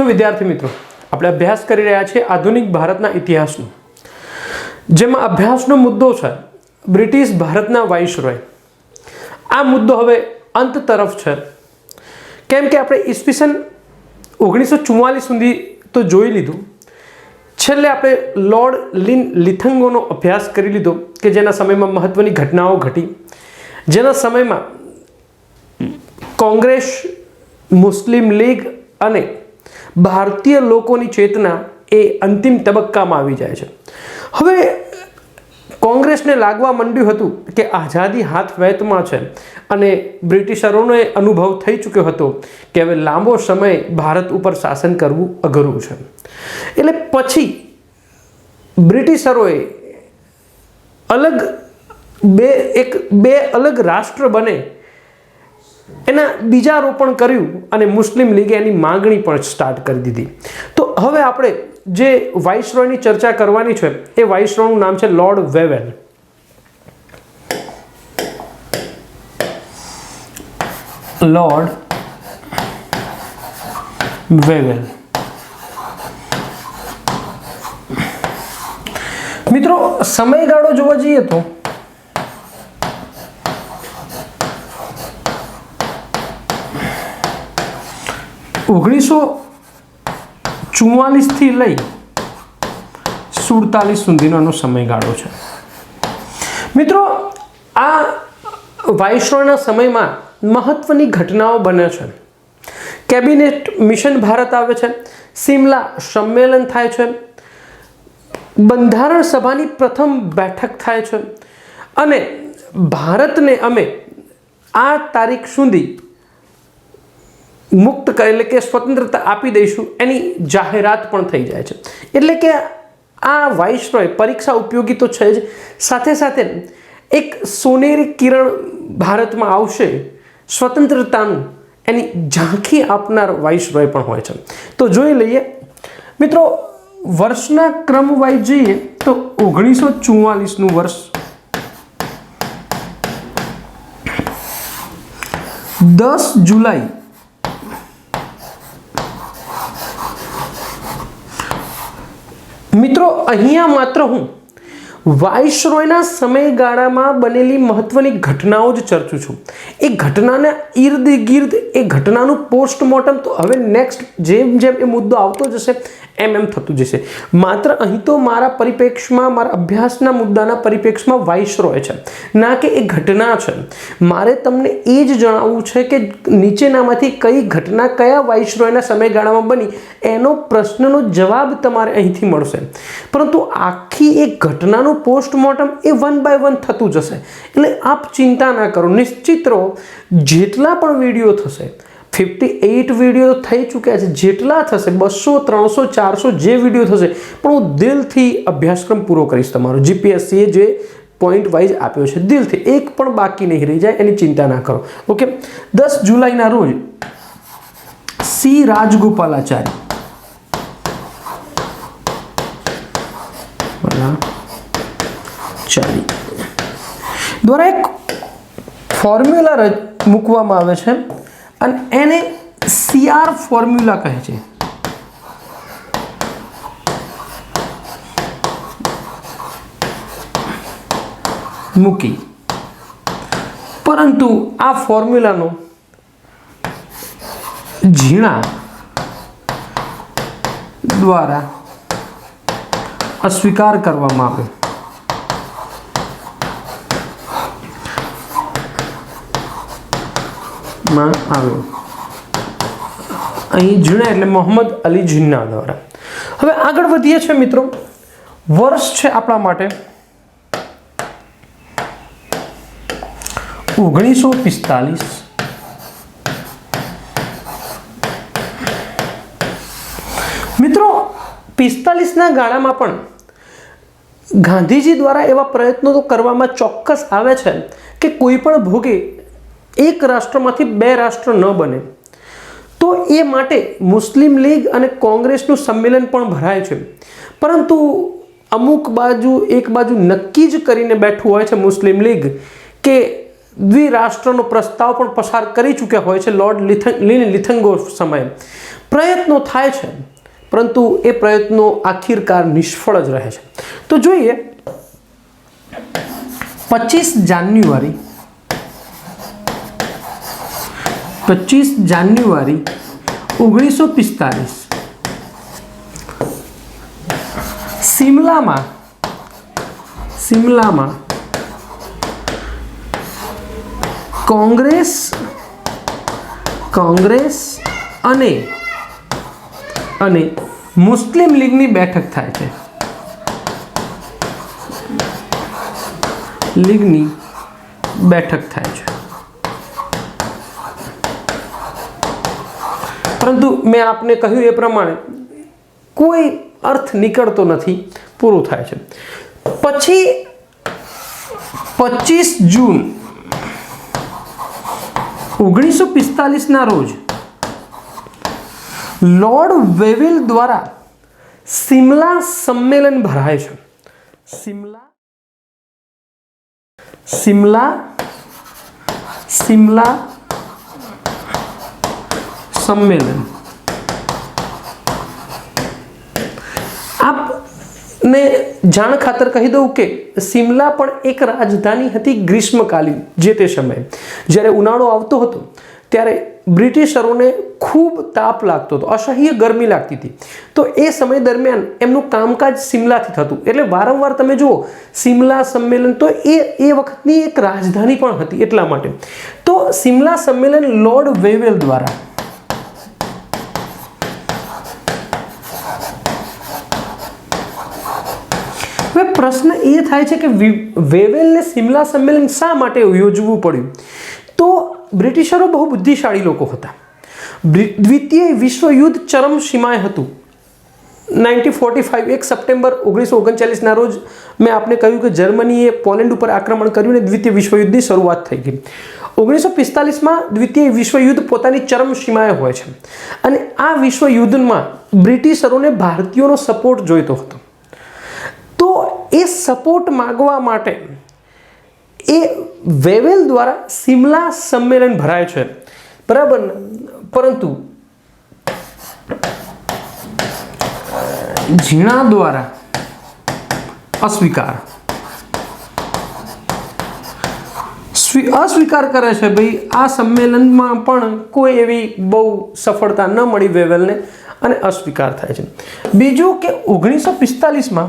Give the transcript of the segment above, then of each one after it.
છો વિદ્યાર્થી મિત્રો? આપણે અભ્યાસ કરી રહ્યા છીએ આધુનિક ભારતના ઇતિહાસનો. જેમાં અભ્યાસનો મુદ્દો છે, બ્રિટિશ ભારતના વાઇસરોય. આ મુદ્દો હવે અંત તરફ છે. કેમ કે આપણે ઈસવીસન ઓગણીસો ચુમ્માલીસ સુધી તો જોઈ લીધું. છેલ્લે આપણે લોર્ડ લિન લિથંગોનો અભ્યાસ કરી લીધો કે જેના સમયમાં મહત્ત્વની ઘટનાઓ ઘટી. જેના સમયમાં કોંગ્રેસ, મુસ્લિમ લીગ અને ભારતીય લોકોની ચેતના એ અંતિમ તબક્કામાં આવી જાય છે. હવે કોંગ્રેસને લાગવા માંડ્યું હતું કે આઝાદી હાથ વેતમાં છે અને બ્રિટિશરોને અનુભવ થઈ ચૂક્યો હતો કે હવે લાંબો સમય ભારત ઉપર શાસન કરવું અઘરું છે. એટલે પછી બ્રિટિશરોએ અલગ બે એક બે અલગ રાષ્ટ્ર બને એના બીજા રોપણ કર્યું અને મુસ્લિમ લીગે એની માગણી પણ સ્ટાર્ટ કરી દીધી. તો હવે આપણે જે વાઇસરોયની ચર્ચા કરવાની છે, એ વાઇસરોયનું નામ છે લોર્ડ વેવેલ. Lord Wavell. મિત્રો, સમયગાળો જોવા જઈએ તો ઓગણીસો ચુમ્માલીસથી લઈ સુડતાલીસ સુધીનો સમયગાળો છે. મિત્રો, આ વાઇસરોયના સમયમાં મહત્વની ઘટનાઓ બને છે. કેબિનેટ મિશન ભારત આવે છે, સિમલા સંમેલન થાય છે, બંધારણ સભાની પ્રથમ બેઠક થાય છે, અને ભારતને અમે આ તારીખ સુધી મુક્ત એટલે કે સ્વતંત્રતા આપી દઈશું, એની જાહેરાત પણ થઈ જાય છે. એટલે કે આ વાઇસરોય પરીક્ષા ઉપયોગી તો છે જ. સાથે સાથે એક સોનેરી કિરણ ભારતમાં આવશે, સ્વતંત્રતાનું, એની ઝાંખી આપનાર વાઇસરોય પણ હોય છે. તો જોઈ લઈએ. મિત્રો, વર્ષના ક્રમ વાઇઝ જઈએ તો ઓગણીસો ચુમ્માલીસનું વર્ષ. દસ જુલાઈ મિત્રો, અહીંયા માત્ર હું. વાઇસરોયના સમયગાળામાં બનેલી મહત્વની ઘટનાઓ જ ચર્ચું છું. એ ઘટનાના ઈર્દ ગિર્દ એ ઘટનાનું પોસ્ટમોર્ટમ તો હવે નેક્સ્ટ જેમ જેમ એ મુદ્દો આવતો જશે એમ એમ થતું જશે. માત્ર અહીં તો મારા પરિપ્રેક્ષમાં મારા અભ્યાસના મુદ્દાના પરિપ્રેક્ષમાં વાઇસરોય છે. ના કે એ ઘટના છે. મારે તમને એ જ જણાવવું છે કે નીચેનામાંથી કઈ ઘટના કયા વાઇસરોયના સમયગાળામાં બની, એનો પ્રશ્નનો જવાબ તમારે અહીંથી મળશે. પરંતુ આખી એ ઘટનાનું પોસ્ટમોર્ટમ એ વન બાય વન થતું જશે. એટલે આપ ચિંતા ના કરો. નિશ્ચિત રહો. જેટલા પણ વીડિયો થશે ફિફ્ટી એઇટ વીડિયો થઈ ચૂક્યા છે, જેટલા થશે, બસો, ત્રણસો, ચારસો જે વીડિયો થશે, પણ હું દિલથી અભ્યાસક્રમ પૂરો કરીશ તમારો. જીપીએસસીએ જે પોઈન્ટ વાઇઝ આપ્યો છે, દિલથી. એક પણ બાકી નહીં રહી જાય, એની ચિંતા ના કરો. ઓકે દસ જુલાઈના રોજ સી રાજગોપાલાચાર્ય. ચાલી. દ્વારા એક ફોર્મ્યુલા મૂકવામાં આવે છે. અને એને સીઆર ફોર્મ્યુલા કહે છે. મૂકી. પરંતુ આ ફોર્મ્યુલાનો ઝીણા દ્વારા અસ્વીકાર કરવામાં આવ્યો માં આવ્યો અહીં જીણા એટલે મોહમ્મદ અલી જીન્ના દ્વારા. હવે આગળ વધીએ છીએ મિત્રો. વર્ષ છે આપણા માટે. ઓગણીસો પિસ્તાલીસ. મિત્રો, પિસ્તાલીસના ગાળામાં પણ ગાંધીજી દ્વારા એવા પ્રયત્નો તો કરવામાં ચોક્કસ આવે છે કે કોઈ પણ ભોગે એક રાષ્ટ્રમાંથી બે રાષ્ટ્ર ન બને. તો એ માટે મુસ્લિમ લીગ અને કોંગ્રેસનું સંમેલન પણ ભરાય છે. પરંતુ અમુક બાજુ, એક બાજુ નક્કી જ કરીને બેઠું હોય છે મુસ્લિમ લીગ કે દ્વિરાષ્ટ્રનો પ્રસ્તાવ પણ પસાર કરી ચૂક્યા હોય છે લોર્ડ લિથંગ લિન લિથંગો સમયે. પ્રયત્નો થાય છે, પરંતુ એ પ્રયત્નો આખીરકાર નિષ્ફળ જ રહે છે. તો જોઈએ, પચીસ જાન્યુઆરી પચીસ જાન્યુઆરી ઓગણીસો પિસ્તાલીસ. શિમલામાં શિમલામાં કોંગ્રેસ કોંગ્રેસ અને અને મુસ્લિમ લીગની બેઠક થાય છે. લીગની બેઠક થાય છે. પરંતુ મેં આપને કહ્યું એ પ્રમાણે કોઈ અર્થ નીકળતો નથી, પૂરું થાય છે. પછી પચીસ જૂન ઓગણીસો પિસ્તાલીસના રોજ લોર્ડ વેવિલ દ્વારા સિમલા સંમેલન ભરાય છે. સિમલા સિમલા સિમલા સંમેલન. આપને જાણ ખાતર કહી દઉં કે સિમલા પણ એક રાજધાની હતી ગ્રીષ્મકાલીન જે તે સમયે. જ્યારે ઉનાળો આવતો હતો, ત્યારે બ્રિટિશરોને ખૂબ તાપ લાગતો હતો, અસહ્ય ગરમી લાગતી હતી. તો એ સમય દરમિયાન એમનું કામકાજ સિમલાથી થતું. એટલે વારંવાર તમે જુઓ, સિમલા સંમેલન તો એ એ વખતની એક રાજધાની પણ હતી એટલા માટે. તો સિમલા સંમેલન લોર્ડ વેવેલ દ્વારા પ્રશ્ન એ થાય છે કે વેવેલને સિમલા સંમેલન શા માટે યોજવું પડ્યું? તો બ્રિટિશરો બહુ બુદ્ધિશાળી લોકો હતા. દ્વિતીય વિશ્વયુદ્ધ ચરમસીમાએ હતું. નાઇન્ટીન ફોર્ટી ફાઇવ, એક સપ્ટેમ્બર ઓગણીસો ઓગણચાલીસના રોજ મેં આપને કહ્યું કે જર્મનીએ પોલેન્ડ ઉપર આક્રમણ કર્યું અને દ્વિતીય વિશ્વયુદ્ધની શરૂઆત થઈ ગઈ. ઓગણીસો પિસ્તાલીસમાં દ્વિતીય વિશ્વયુદ્ધ પોતાની ચરમસીમાએ હોય છે. અને આ વિશ્વયુદ્ધમાં બ્રિટિશરોને ભારતીયોનો સપોર્ટ જોઈતો હતો. એ સપોર્ટ માગવા માટે એ વેવેલ દ્વારા સિમલા સંમેલન ભરાય છે. બરાબર પરંતુ ઝીણા દ્વારા અસ્વીકાર. અસ્વીકાર કરે છે ભાઈ, આ સંમેલનમાં પણ કોઈ એવી બહુ સફળતા ન મળી વેવેલને અને અસ્વીકાર થાય છે. બીજું કે ઓગણીસો પિસ્તાલીસમાં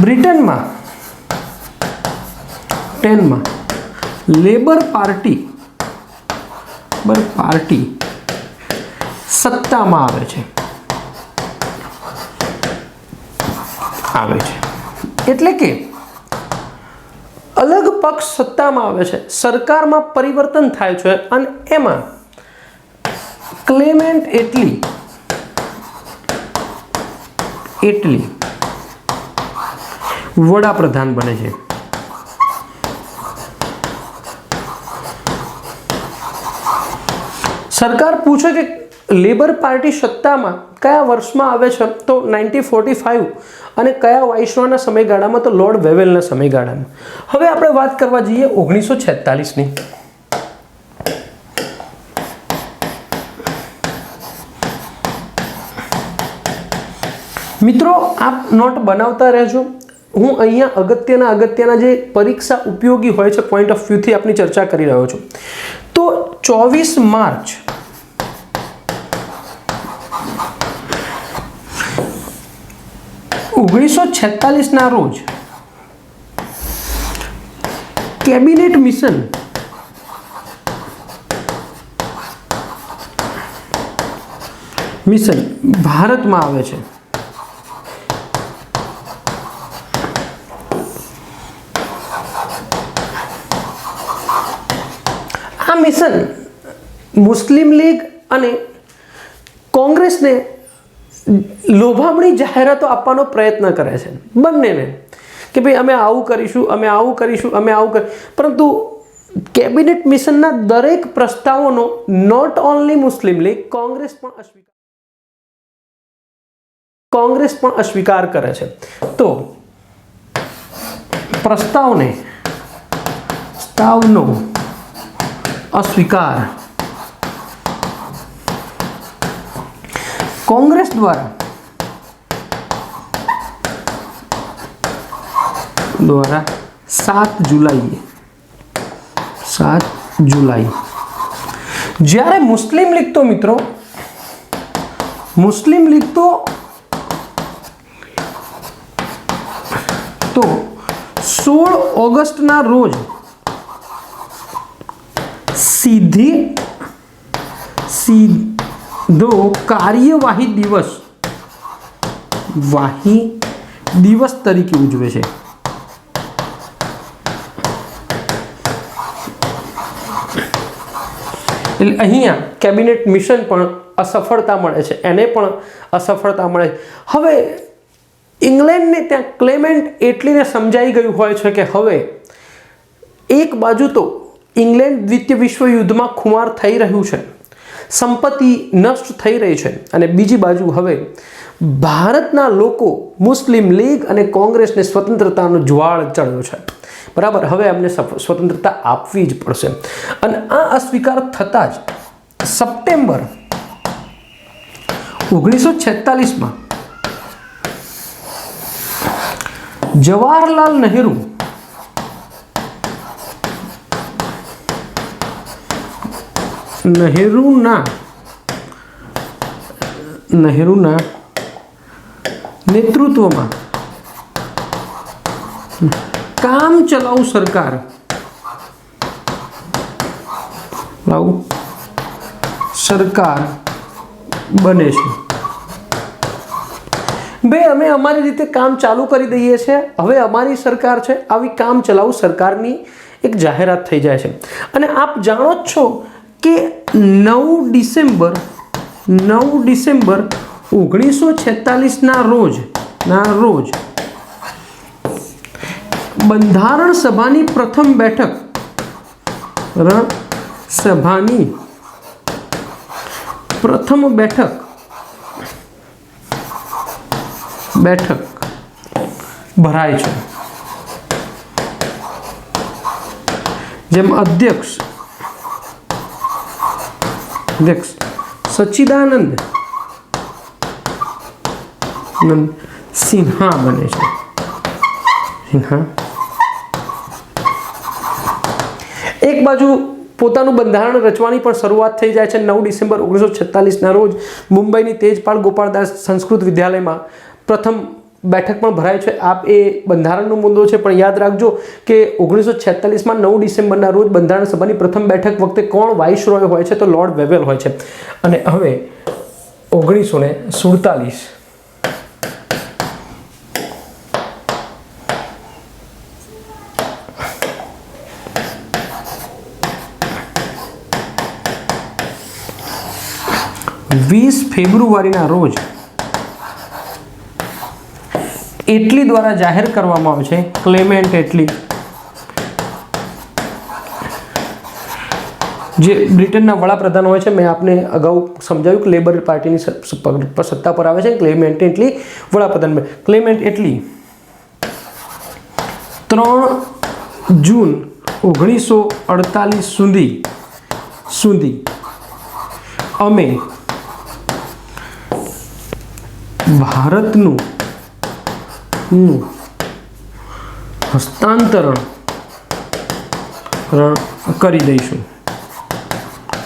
બ્રિટનમાં ટેનમાં લેબર પાર્ટી લેબર પાર્ટી સત્તામાં આવે છે. આવે છે. એટલે કે અલગ પક્ષ સત્તામાં આવે છે. સરકારમાં પરિવર્તન થાય છે અને એમાં ક્લેમેન્ટ એટલી એટલી વડાપ્રધાન બને છે. સરકાર પૂછે કે લેબર પાર્ટી સત્તામાં કયા વર્ષમાં આવે છે? તો નાઇન્ટીન ફોર્ટી ફાઇવ અને કયા વાઇસરોના સમયગાળામાં? તો લોર્ડ વેવેલના સમયગાળામાં. હવે આપણે વાત કરવા જઈએ ઓગણીસો છેતાલીસની. મિત્રો, આપ નોટ બનાવતા રહેજો. હું અહીંયા અગત્યના અગત્યના જે પરીક્ષા ઉપયોગી હોય છે પોઈન્ટ ઓફ વ્યૂથી આપની ચર્ચા કરી રહ્યો છું. તો ચોવીસ માર્ચ ઓગણીસો છેતાલીસના રોજ કેબિનેટ મિશન મિશન ભારતમાં આવે છે. મિશન, મુસ્લિમ લીગ અને કોંગ્રેસને લોભામણી જાહેરાતો આપવાનો પ્રયત્ન કરે છે બંનેને કે ભાઈ અમે આવું કરીશું, અમે આવું કરીશું, અમે આવું કરી, પરંતુ કેબિનેટ મિશનના દરેક પ્રસ્તાવોનો નોટ ઓનલી મુસ્લિમ લીગ, કોંગ્રેસ પણ અસ્વીકાર કોંગ્રેસ પણ અસ્વીકાર કરે છે. તો પ્રસ્તાવને, પ્રસ્તાવનો અસ્વીકાર કોંગ્રેસ દ્વારા દ્વારા સાત જુલાઈએ સાત જુલાઈ જ્યારે મુસ્લિમ લીગ તો મિત્રો મુસ્લિમ લીગ તો તો સોળ ઓગસ્ટના રોજ સીધી સીધો કાર્યવાહી દિવસ. વાહી દિવસ તરીકે ઉજવે છે. એટલે અહીંયા કેબિનેટ મિશન પણ અસફળતા મળે છે. એને પણ અસફળતા મળે છે. હવે ઇંગ્લેન્ડને ત્યાં ક્લેમેન્ટ એટલીને સમજાઈ ગયું હોય છે કે હવે એક બાજુ તો ઇંગ્લેન્ડ દ્વિતીય વિશ્વયુદ્ધમાં ખુમાર થઈ રહ્યું છે. સંપત્તિ નષ્ટ થઈ રહી છે. અને બીજી બાજુ હવે ભારતના લોકો મુસ્લિમ લીગ અને કોંગ્રેસને સ્વતંત્રતાનો જ્વાળ ચડ્યો છે. બરાબર? હવે અમને સ્વતંત્રતા આપવી જ પડશે. અને આ અસ્વીકાર થતાં જ સપ્ટેમ્બર ઓગણીસો છેતાલીસમાં જવાહરલાલ નહેરુ નહેરુના નહેરુના નેતૃત્વમાં કામ ચલાઉ સરકાર. સરકાર બને છે. બે, અમે અમારી રીતે કામ ચાલુ કરી દઈએ છીએ હવે અમારી સરકાર છે. આવી કામ ચલાઉ સરકારની એક જાહેરાત થઈ જાય છે. અને આપ જાણો જ છો કે નવ ડિસેમ્બર નવ ડિસેમ્બર ઓગણીસો છેતાલીસના રોજ, ના રોજ, બંધારણ સભાની પ્રથમ બેઠક સભાની પ્રથમ બેઠક બેઠક ભરાય છે. જેમ અધ્યક્ષ અધ્યક્ષ સચ્ચિદાનંદ. નંદ. સિન્હા બને છે. સિન્હા. એક બાજુ પોતાનું બંધારણ રચવાની પણ શરૂઆત થઈ જાય છે નવ ડિસેમ્બર ઓગણીસો છેતાલીસના રોજ મુંબઈની તેજપાલ ગોપાળદાસ સંસ્કૃત વિદ્યાલયમાં પ્રથમ બેઠક પણ ભરાય છે. આપ એ બંધારણનો મુદ્દો છે, પણ યાદ રાખજો કે ઓગણીસો છેતાલીસમાં નવ ડિસેમ્બરના રોજ બંધારણ સભાની પ્રથમ બેઠક વખતે કોણ વાઇસરોય હોય છે તો લોર્ડ વેવેલ હોય છે. અને હવે ઓગણીસો ને સુડતાલીસ. વીસ ફેબ્રુઆરીના રોજ એટલી દ્વારા જાહેર કરવામાં આવે છે. ક્લેમેન્ટ એટલી. જે બ્રિટનના વડાપ્રધાન હોય છે, મેં આપને અગાઉ સમજાવ્યું કે લેબર પાર્ટીની સત્તા પર આવે છે. ક્લેમેન્ટ એટલી વડાપ્રધાન. ક્લેમેન્ટ એટલી. ત્રણ જૂન ઓગણીસો અડતાલીસ સુધી સુધી અમે ભારતનું નું હસ્તાંતરણ. કરી દઈશું.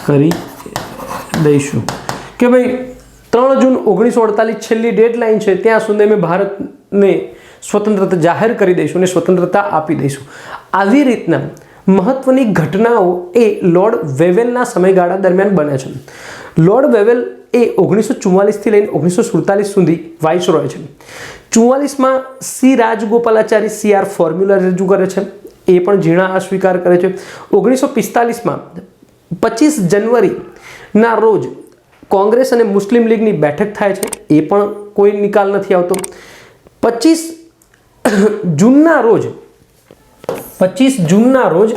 કરી દઈશું. કે ભાઈ, ત્રણ જૂન ઓગણીસો અડતાલીસ છેલ્લી ડેડલાઇન છે, ત્યાં સુધી અમે ભારતને સ્વતંત્રતા જાહેર કરી દઈશું અને સ્વતંત્રતા આપી દઈશું. આવી રીતના મહત્વની ઘટનાઓ એ લોર્ડ વેવેલના સમયગાળા દરમિયાન બને છે. લોર્ડ વેવેલ એ ઓગણીસો ચુમ્માલીસથી લઈને ઓગણીસો સુડતાલીસ સુધી વાઇસરોય છે. ચુમ્માલીસમાં C Rajagopalachari C R formula રજૂ કરે છે. એ પણ ઝીણા અસ્વીકાર કરે છે. ઓગણીસો પિસ્તાલીસમાં પચીસ જનવરીના રોજ કોંગ્રેસ અને મુસ્લિમ લીગની બેઠક થાય છે. એ પણ કોઈ નિકાલ નથી આવતો. પચીસ જૂનના રોજ, પચીસ જૂનના રોજ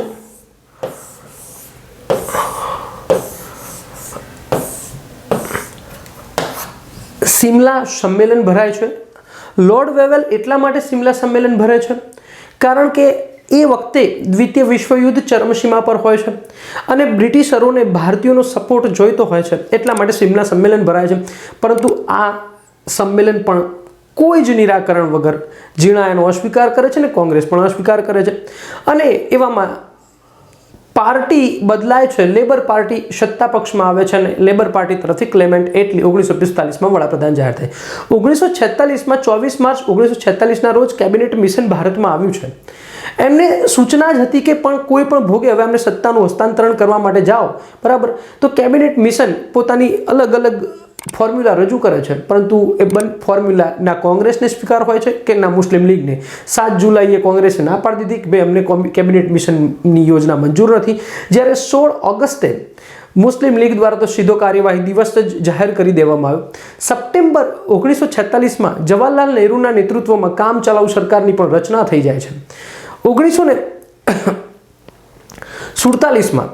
સિમલા સંમેલન ભરાય છે. લોર્ડ વેવેલ એટલા માટે સિમલા સંમેલન ભરે છે? કારણ કે એ વખતે દ્વિતીય વિશ્વયુદ્ધ ચરમસીમા પર હોય છે અને બ્રિટિશરોને ભારતીયોનો સપોર્ટ જોઈતો હોય છે, એટલા માટે સિમલા સંમેલન ભરાય છે. પરંતુ આ સંમેલન પણ કોઈ જ નિરાકરણ વગર જીણા એનો અસ્વીકાર કરે છે ને કોંગ્રેસ પણ અસ્વીકાર કરે છે. અને એવામાં પાર્ટી બદલાય છે. લેબર પાર્ટી સત્તા પક્ષમાં આવે છે અને લેબર પાર્ટી તરફથી ક્લેમેન્ટ એટલી ઓગણીસો પિસ્તાલીસમાં વડાપ્રધાન જાહેર થઈ. ઓગણીસો છેતાલીસમાં ચોવીસ માર્ચ ઓગણીસો છેતાલીસના રોજ કેબિનેટ મિશન ભારતમાં આવ્યું છે. એમને સૂચના જ હતી કે પણ કોઈ પણ ભોગે હવે અમને સત્તાનું હસ્તાંતરણ કરવા માટે જાઓ. બરાબર? તો કેબિનેટ મિશન પોતાની અલગ અલગ ફોર્મ્યુલા રજૂ કરે છે. પરંતુ એ બંધ ફોર્મ્યુલા ના કોંગ્રેસને સ્વીકાર હોય છે કે ના મુસ્લિમ લીગને? સાત જુલાઈએ કોંગ્રેસે ના પાડી દીધી કે ભાઈ અમને કેબિનેટ મિશનની યોજના મંજૂર નથી. જ્યારે સોળ ઓગસ્ટે મુસ્લિમ લીગ દ્વારા તો સીધો કાર્યવાહી દિવસ જ જાહેર કરી દેવામાં આવ્યો. સપ્ટેમ્બર ઓગણીસો છેતાલીસમાં જવાહરલાલ નહેરુના નેતૃત્વમાં કામ ચલાઉ સરકારની પણ રચના થઈ જાય છે. ઓગણીસો ને સુડતાલીસમાં,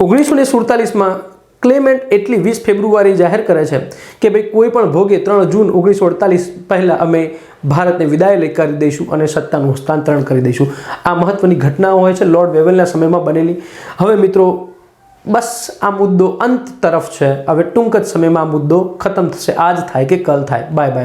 ઓગણીસો ને સુડતાલીસમાં ક્લેમેન્ટ એટલી વીસ ફેબ્રુઆરી જાહેર કરે છે કે ભાઈ કોઈ પણ ભોગે ત્રણ જૂન ઓગણીસો અડતાલીસ પહેલાં અમે ભારતને વિદાય કરી દઈશું અને સત્તાનું હસ્તાંતરણ કરી દઈશું. આ મહત્વની ઘટનાઓ હોય છે. લોર્ડ વેવેલના સમયમાં બનેલી. હવે મિત્રો, બસ આ મુદ્દો અંત તરફ છે. હવે ટૂંક જ સમયમાં આ મુદ્દો ખતમ થશે. આજ થાય કે કલ થાય. Bye bye